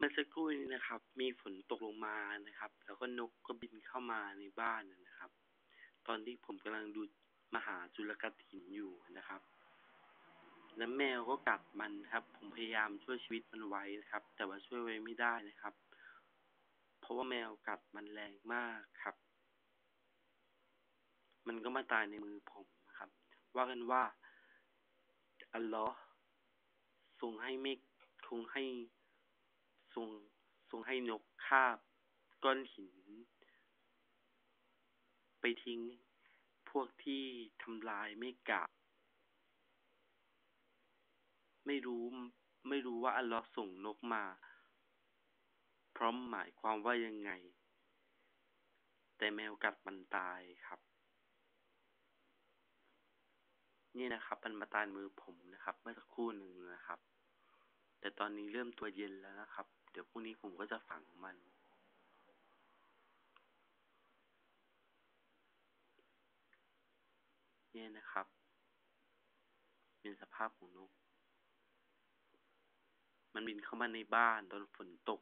เมื่อสักครู่นี้นะครับ มีฝนตกลงมานะครับ แล้วก็นกก็บินเข้ามาในบ้านนะครับ ตอนที่ผมกำลังดูมหาจุลกถินอยู่นะครับ แล้วแมวก็กัดมันครับ ผมพยายามช่วยชีวิตมันไว้นะครับ แต่ว่าช่วยไว้ไม่ได้นะครับ เพราะว่าแมวกัดมันแรงมากครับ มันก็มาตายในมือผมนะครับ ว่ากันว่าอัลลอฮ์ทรงให้เมฆทรงให้ ให้นกคาบก้อนหิน ไปทิ้ง พวกที่ทำลายเมกะ ไม่รู้ไม่รู้ว่าอัลลอฮ์ส่งนกมา พร้อมหมายความว่ายังไง แต่แมวกัดมันตายครับ นี่นะครับมันมาตายมือผมนะครับ เมื่อสักครู่หนึ่งนะครับ แต่ตอนนี้เริ่มตัวเย็นแล้วนะครับ เดี๋ยวพรุ่งนี้ผมก็จะฝังมัน เนี่ยนะครับ เป็นสภาพของนก มันบินเข้ามาในบ้านตอนฝนตก